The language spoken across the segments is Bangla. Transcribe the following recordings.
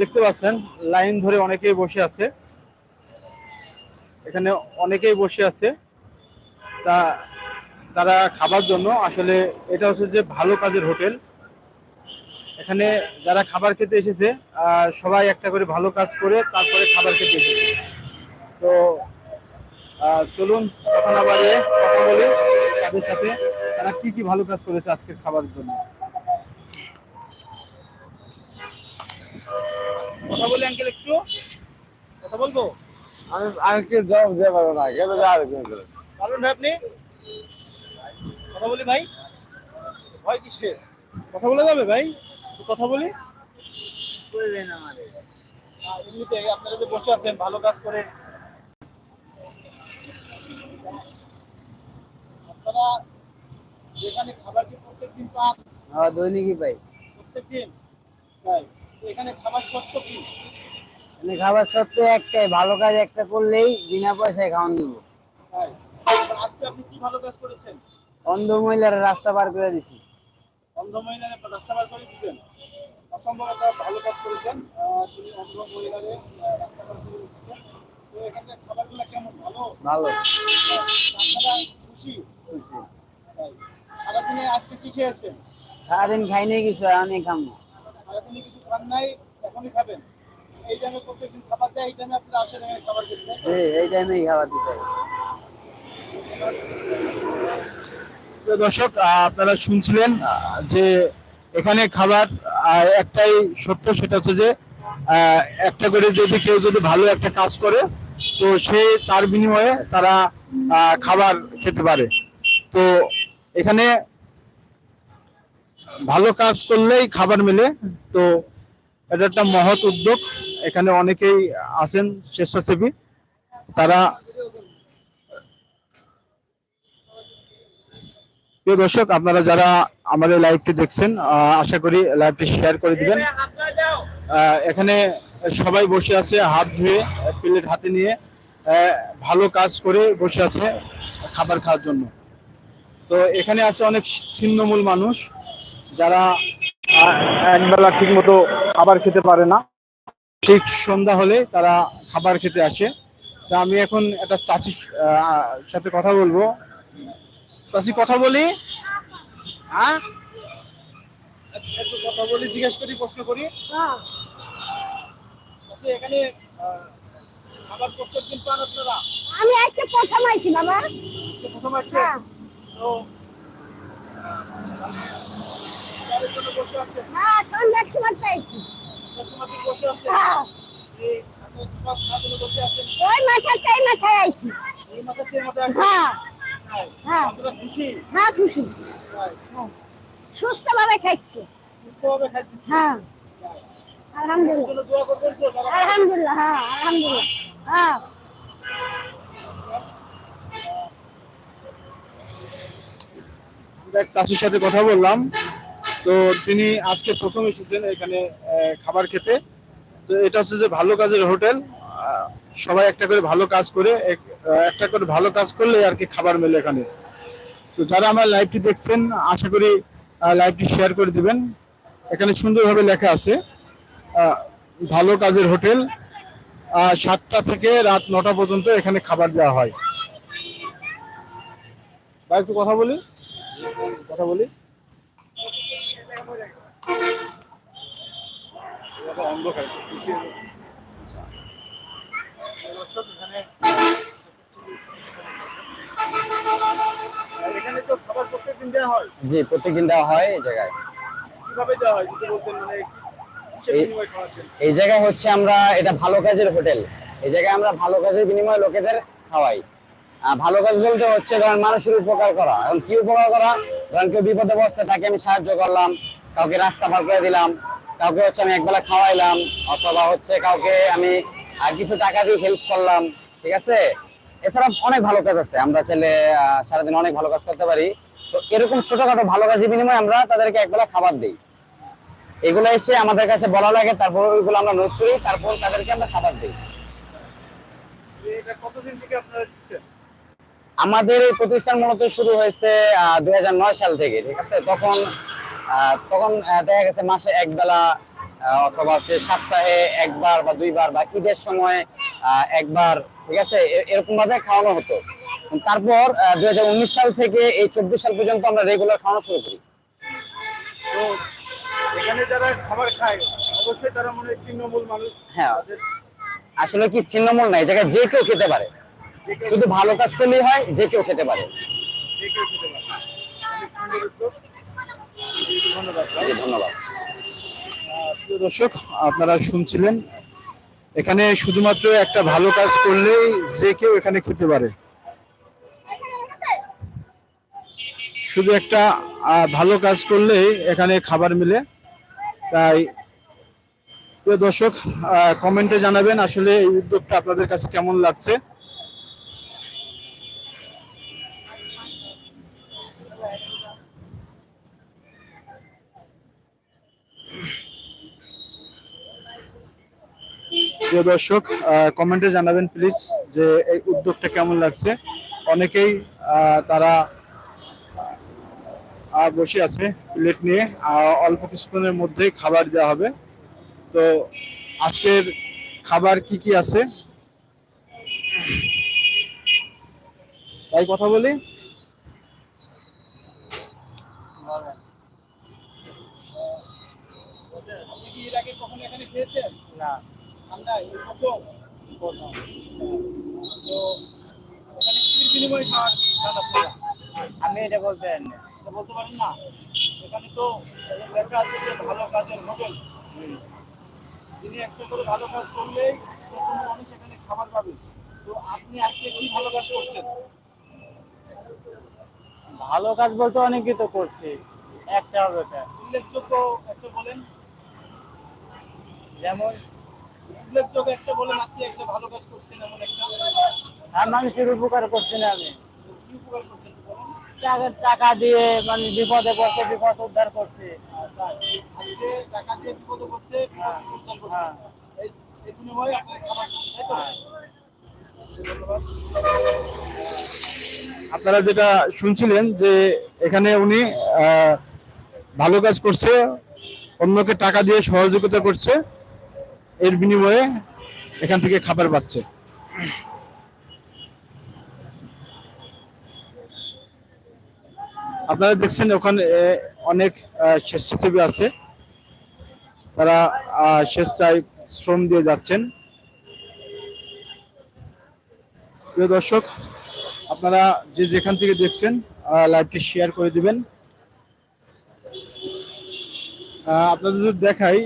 দেখতে পাচ্ছেন, লাইন ধরে অনেকেই বসে আছে। এখানে অনেকেই বসে আছে। তা, তারা খাবার জন্য, আসলে এটা হচ্ছে যে ভালো কাজের হোটেল। এখানে যারা খাবার খেতে এসেছে সবাই একটা করে ভালো কাজ করে তারপরে খাবার খেতে এসেছে। তো চলুন কথা না বাড়িয়ে কথা বলি তাদের সাথে, তারা কি কি ভালো কাজ করেছে আজকের খাবারের জন্য। কথা বলি আঙ্কেল একটু? কথা বলব? আমি কি জবাব দিতে পারব না কেন আর পারবেন ভাই আপনি? কথা বলি ভাই। ভয় কিসের? কথা বলা যাবে ভাই? কথা বলি। আহ, এমনিতে আপনারা যে বসে আছেন ভালো কাজ করে আপনারা যেখানে খাবার কি প্রত্যেকদিন পান? দৈনিকই পাই। প্রত্যেকদিন? তাই। এখানে খাবার স্বচ্ছ কি? মানে খাবার সত্ত্বেও একটাই ভালো কাজ একটা করলেই বিনা পয়সায় খাওয়ান দিব। আজকে আপনি কি ভালো কাজ করেছেন? অন্ধ মহিলারা রাস্তা পার করে দিছি। অন্ধ মহিলারে রাস্তা বার করে দিয়েছেন? অসম্ভব একটা ভালো কাজ করেছেন। তিনি অন্ধ মহিলারে রাস্তা বার করে দিচ্ছেন তো এখানকার খাবারগুলো কেমন? ভালো? ভালো। আপনারা খুশি? খুশি। সারাদিনে আজকে কি খেয়েছেন? সারাদিন খাইনি কিছু আমি খাম। সারাদিনে কিছু খান নাই এখনই খাবেন। এই টাইমে প্রত্যেকদিন খাবার দেয় এই টাইমে আপনারা আসেন এখানে খাবার খেতে তাই তো? জি, এই টাইমেই খাবার দিতে দর্শক আহ, আপনারা শুনছিলেন যে এখানে খাবার একটাই সত্য সেটা হচ্ছে যে আহ, একটা করে যদি কেউ যদি ভালো একটা কাজ করে তো সে তার বিনিময়ে তারা আহ, খাবার খেতে পারে। তো এখানে ভালো কাজ করলেই খাবার মেলে তো এটা একটা মহৎ উদ্যোগ। এখানে অনেকেই আছেন স্বেচ্ছাসেবী। তারা প্রিয় দর্শক, আপনারা যারা আমাদের লাইভটি দেখছেন আশা করি লাইভটি শেয়ার করে দিবেন। এখানে সবাই বসে আছে, হাত ধুয়ে, প্লেট হাতে নিয়ে ভালো কাজ করে বসে আছে খাবার খাওয়ার জন্য। তো এখানে আছে অনেক ছিন্নমূল মানুষ যারা একবেলা ঠিক মতো খাবার খেতে পারে না। ঠিক সন্ধ্যা হলে তারা খাবার খেতে আসে। তা আমি এখন একটা চাচির সাথে কথা বলব। চাচি কথা বলি। হ্যাঁ? একটু কথা বলি জিজ্ঞেস করি প্রশ্ন করি। আচ্ছা, এখানে খাবার প্রত্যেকদিন পান আপনারা? আমি আজকে প্রথম আইছি বাবা। প্রথম আসছে হ্যাঁ। তো হ্যাঁ সন্ধ্যার সময় হ্যাঁ। হ্যাঁ। হ্যাঁ। সাথে কথা বললাম। তো তিনি আজকে প্রথম এসেছেন এখানে খাবার খেতে। তো এটা হচ্ছে যে ভালো কাজের হোটেল। সবাই একটা করে ভালো কাজ করে, এক- একটা করে ভালো কাজ করলে আর কি খাবার মেলে এখানে। তো যারা আমার লাইভটি দেখছেন, আশা করি লাইভটি শেয়ার করে দিবেন। এখানে সুন্দরভাবে লেখা আছে ভালো কাজের হোটেল সাতটা থেকে রাত নটা পর্যন্ত এখানে খাবার দেওয়া হয়। ভাই, একটু কথা বলি? কথা বলি? অন্ধকার। এখানে এখানে তো খাবার প্রত্যেকদিন দেওয়া হয়। জি প্রত্যেকদিন দেওয়া হয় এই জায়গায়। কীভাবে দেওয়া হয় যদি বলতেন মানে এই- জায়গায় হচ্ছে আমরা এটা ভালো কাজের হোটেল। এই জায়গায় আমরা ভালো কাজের বিনিময়ে লোকেদের খাওয়াই। ভালো কাজ বলতে হচ্ছে ধরেন মানুষের উপকার করা। এখন কি উপকার করা? ধরেন কেউ বিপদে পড়ছে তাকে আমি সাহায্য করলাম কাউকে রাস্তা পার করে দিলাম কাউকে হচ্ছে আমি একবেলা খাওয়াইলাম অথবা হচ্ছে কাউকে আমি কিছু টাকা দিয়ে হেল্প করলাম ঠিক আছে? এছাড়া অনেক ভালো কাজ আছে আমরা চাইলে সারাদিন অনেক ভালো কাজ করতে পারি। তো এরকম ছোটখাটো ভালো কাজের বিনিময়ে আমরা তাদেরকে একবেলা খাবার দিই। এগুলো এসে আমাদের কাছে বলা লাগে তারপর ওইগুলো আমরা নোট করি তারপর তাদেরকে আমরা খাবার দিই। আমাদের এই প্রতিষ্ঠান মূলত শুরু হয়েছে দু হাজার নয় সাল থেকে ঠিক আছে? তখন তখন দেখা গেছে মাসে এক বেলা আহ, অথবা হচ্ছে সপ্তাহে একবার বা দুইবার বা ঈদের সময় একবার ঠিক আছে? এরকম ভাবে খাওয়ানো হতো। তারপর দুই হাজার উনিশ সাল থেকে এই চব্বিশ সাল পর্যন্ত আমরা রেগুলার খাওয়ানো শুরু করি। তো এখানে যারা খাবার খায় অবশ্যই তারা মনে হয় ছিন্নমূল মানুষ। হ্যাঁ। আসলে কি ছিন্নমূল নাই জায়গায় যে কেউ খেতে পারে। শুধু ভালো কাজ করলেই হয় যে কেউ খেতে পারে। যে কেউ খেতে পারে। দর্শক, আপনারা শুনছিলেন, এখানে শুধুমাত্র একটা ভালো কাজ করলেই যে কেউ এখানে খেতে পারে। শুধু একটা ভালো কাজ করলেই এখানে খাবার মিলে। তাই দর্শক কমেন্টে জানাবেন আসলে এই উদ্যোগটা আপনাদের কাছে কেমন লাগছে। প্রিয় দর্শক কমেন্টে জানাবেন প্লিজ যে এই উদ্যোগটা কেমন লাগছে। অনেকেই তারা বসে আছে প্লেট নিয়ে। অল্প কিছুক্ষণের মধ্যেই খাবার দেওয়া হবে। তো আজকের খাবার কি কি আছে? তাই কথা বলি এর আগে কখনো এখানে খেয়েছেন না ঠান্ডা এই প্রথম তো এখানে কি বিনিময়ে খাওয়ার আপনারা আমি এটা বলতে বলতে পারেন না। এখানে তো লেখা আছে যে ভালো কাজের হোটেল তিনি একটা করে ভালো কাজ করলেই কোনো মানুষ এখানে খাবার পাবে। তো আপনি আজকে কি ভালো কাজ করছেন? ভালো কাজ বলতে অনেক কিছু করছি। একটা হবে উল্লেখযোগ্য একটা বলেন। যেমন উল্লেখযোগ্য একটা বলেন একটা ভালো কাজ করছেন এমন একটা আর মানুষের উপকার করছি না আমি কি উপকার করছেন টাকা টাকা দিয়ে মানে বিপদে পড়ছে বিপদ উদ্ধার করছি তাই, আজকে টাকা দিয়ে বিপদে পড়ছে বিপদ উদ্ধার করছে। হ্যাঁ। এই এই বিনিময়ে আপনার খাবার তাই তো? হ্যাঁ। আপনারা যেটা শুনছিলেন যে এখানে উনি ভালো কাজ করছে অন্যকে টাকা দিয়ে সহযোগিতা করছে এর বিনিময়ে এখান থেকে খাবার পাচ্ছে আপনারা দেখছেন ওখানে অনেক স্বেচ্ছাসেবী আছে। তারা স্বেচ্ছায় শ্রম দিয়ে যাচ্ছেন। প্রিয় দর্শক, আপনারা যে যেখান থেকে দেখছেন লাইভটি শেয়ার করে দিবেন। আপনাদের যদি দেখাই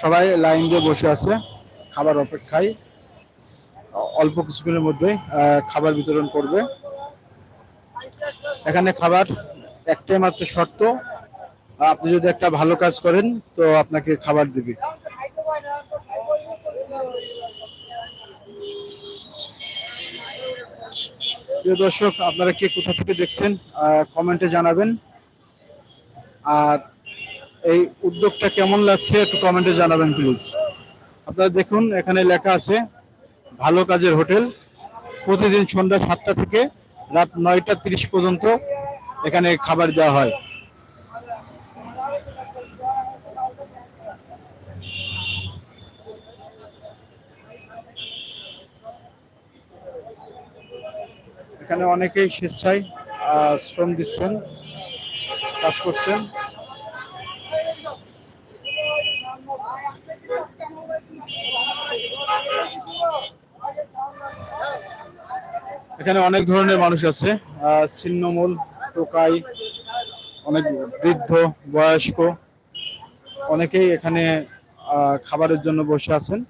সবাই লাইন দিয়ে বসে আছে, খাবার অপেক্ষায়। অল্প কিছুক্ষণের মধ্যে খাবার বিতরণ করবে। এখানে খাবার একটাই মাত্র শর্ত, আপনি যদি একটা ভালো কাজ করেন, তো আপনাকে খাবার দিবে। প্রিয় দর্শক, আপনারা কে কোথা থেকে দেখছেন কমেন্টে জানাবেন। আর এই উদ্যোগটা কেমন লাগছে একটু কমেন্টে জানাবেন প্লিজ আপনারা দেখুন, এখানে লেখা আছে, ভালো কাজের হোটেল। প্রতিদিন সন্ধ্যা সাতটা থেকে রাত নয়টা তিরিশ পর্যন্ত এখানে খাবার দেওয়া হয়। এখানে অনেকেই স্বেচ্ছায় শ্রম দিচ্ছেন, কাজ করছেন। এখানে অনেক ধরনের মানুষ আছে। ছিন্নমূল, টোকাই, অনেক বৃদ্ধ, বয়স্ক, অনেকেই এখানে খাবারের জন্য বসে আছেন।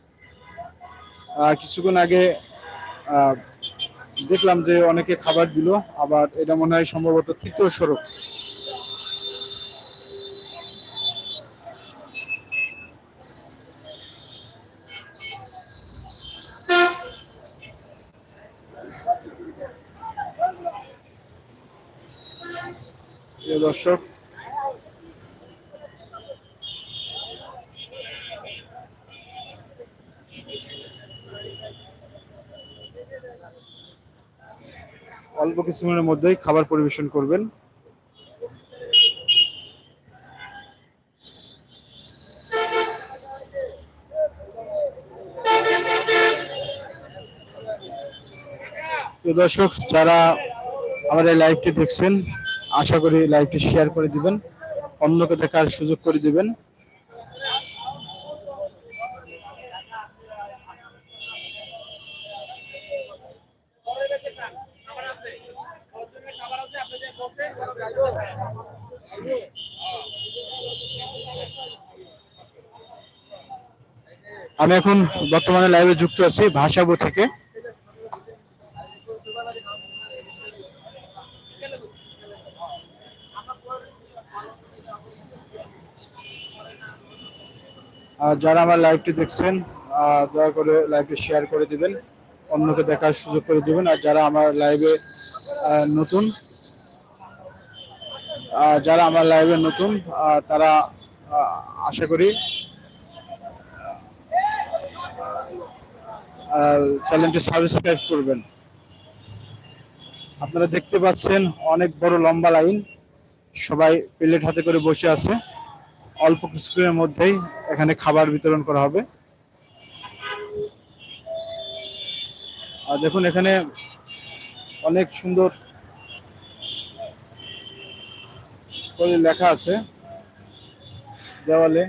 কিছুক্ষণ আগে দেখলাম যে অনেকে খাবার দিল, আবার এটা মনে হয় সম্ভবত তৃতীয় স্বরূপ। প্রিয় দর্শক। অল্প কিছুক্ষণের মধ্যেই খাবার পরিবেশন করবেন। দর্শক যারা আমাদের লাইভটি দেখছেন আশা করি লাইভটি শেয়ার করে দিবেন, অন্যকে দেখার সুযোগ করে দিবেন। আমি এখন বর্তমানে লাইভে যুক্ত আছি ভাষাবো থেকে। যারা আমার লাইভটি দেখছেন দয়া করে লাইভটি শেয়ার করে দিবেন, অন্যকে দেখার সুযোগ করে দিবেন। আর যারা আমার লাইভে নতুন যারা আমার লাইভে নতুন তারা আশা করি চ্যানেলটি সাবস্ক্রাইব করবেন। আপনারা দেখতে পাচ্ছেন অনেক বড় লম্বা লাইন সবাই প্লেট হাতে করে বসে আছে। অল্প কিছুক্ষণের মধ্যেই এখানে খাবার বিতরণ করা হবে। আর দেখুন, এখানে অনেক সুন্দর করে লেখা আছে দেওয়ালে।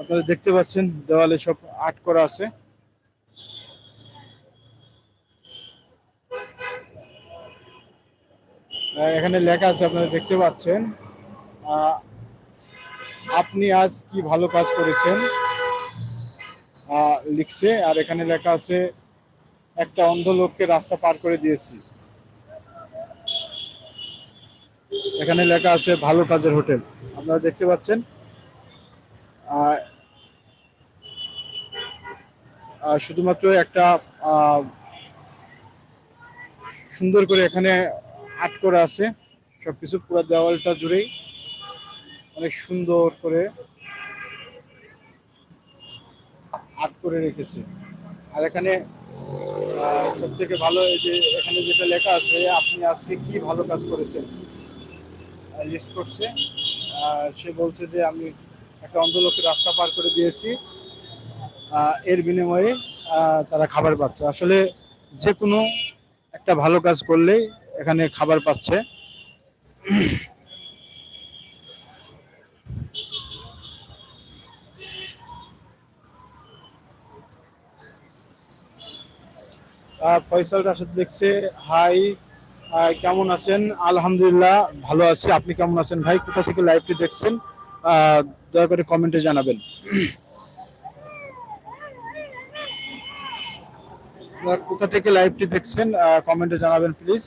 আপনারা দেখতে পাচ্ছেন দেওয়ালে সব আর্ট করা আছে। এখানে লেখা আছে, আপনারা দেখতে পাচ্ছেন। আপনি আজ কি ভালো কাজ করেছেন? লিখছে, আর এখানে লেখা আছে, একটা অন্ধ লোককে রাস্তা পার করে দিয়েছি। এখানে লেখা আছে, ভালো কাজের হোটেল। আপনারা দেখতে পাচ্ছেন? শুধুমাত্র একটা সুন্দর করে এখানে আর্ট করা আছে। সবকিছু পুরো দেওয়ালটা জুড়েই। অনেক সুন্দর করে আর্ট করে রেখেছে। আর এখানে সব থেকে ভালো যে এখানে যেটা লেখা আছে, আপনি আজকে কি ভালো কাজ করেছেন? লিস্ট করছে। সে বলছে যে, আমি একটা অন্ধ লোককে রাস্তা পার করে দিয়েছি। এর বিনিময়ে তারা খাবার পাচ্ছে। আসলে যে কোনো একটা ভালো কাজ করলেই এখানে খাবার পাচ্ছে। ফয়সাল রাশেদ দেখছে হাই কেমন আছেন? আলহামদুলিল্লাহ, ভালো আছি। আপনি কেমন আছেন ভাই? কোথা থেকে লাইভটি দেখছেন? দয়া করে কমেন্টে জানাবেন। কোথা থেকে লাইভটি দেখছেন কমেন্টে জানাবেন প্লিজ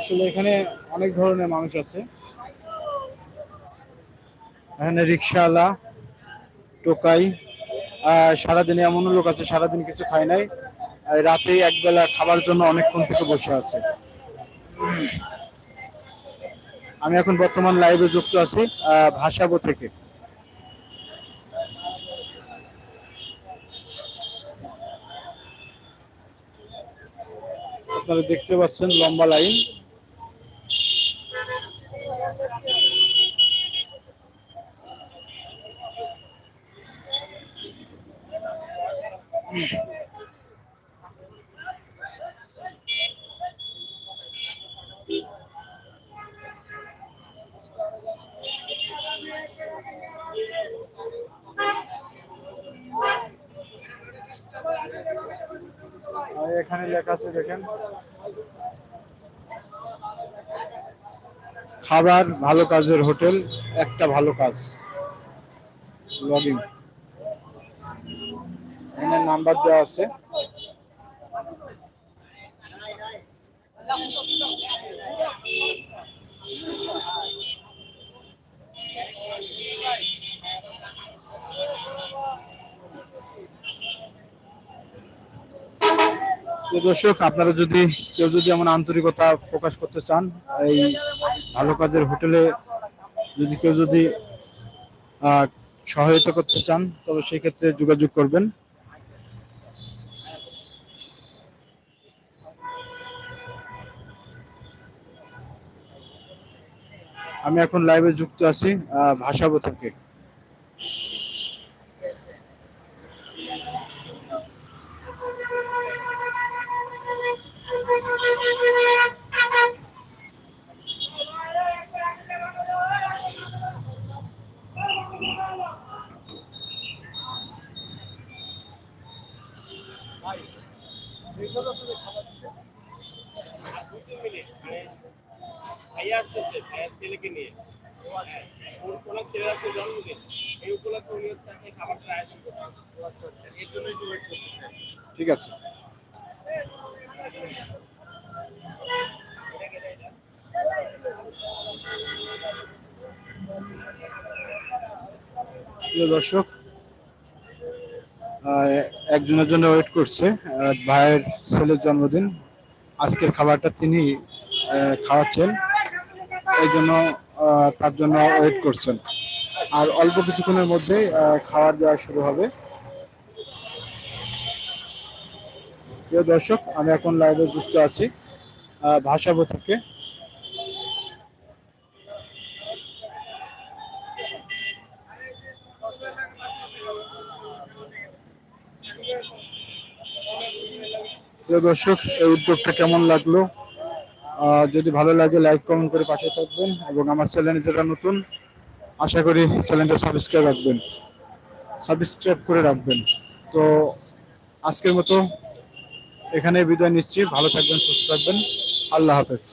আসলে এখানে অনেক ধরনের মানুষ আছে। এখানে রিক্সাওয়ালা টোকাই সারাদিনে এমনও লোক আছে, সারাদিন কিছু খায় নাই। রাতে একবেলা খাবার জন্য অনেকক্ষণ থেকে বসে আছে। আমি এখন বর্তমান লাইভে যুক্ত আছি ভাষাবো থেকে। আপনারা দেখতে পাচ্ছেন লম্বা লাইন। আর এখানে লেখা আছে দেখেন। খাবার ভালো কাজের হোটেল, একটা ভালো কাজ। লগিং এখানে নাম্বার দেওয়া আছে। দর্শক, আপনারা যদি কেউ যদি এমন আন্তরিকতা প্রকাশ করতে চান, এই ভালো কাজের হোটেলে যদি কেউ যদি সহায়তা করতে চান, তবে সেই ক্ষেত্রে যোগাযোগ করবেন। আমি এখন লাইভে যুক্ত আছি ভাষাবো থেকে ঠিক আছে। দর্শক একজনের জন্য ওয়েট করছে ভাইয়ের ছেলের জন্মদিন। আজকের খাবারটা তিনি খাওয়াচ্ছেন। এই জন্য তার জন্য ওয়েট করছেন। আর অল্প কিছুক্ষণের মধ্যেই আহ, খাবার দেওয়া শুরু হবে। প্রিয় দর্শক, আমি এখন লাইভে যুক্ত আছি ভাষাবো থেকে। প্রিয় দর্শক, এই উদ্যোগটা কেমন লাগল? যদি ভালো লাগে লাইক কমেন্ট করে পাশে থাকবেন এবং আমার চ্যানেলে যারা নতুন, আশা করি চ্যানেলটা সাবস্ক্রাইব রাখবেন সাবস্ক্রাইব করে রাখবেন। তো আজকের মতো এখানে বিদায় নিচ্ছি। ভালো থাকবেন সুস্থ থাকবেন। আল্লাহ হাফেজ।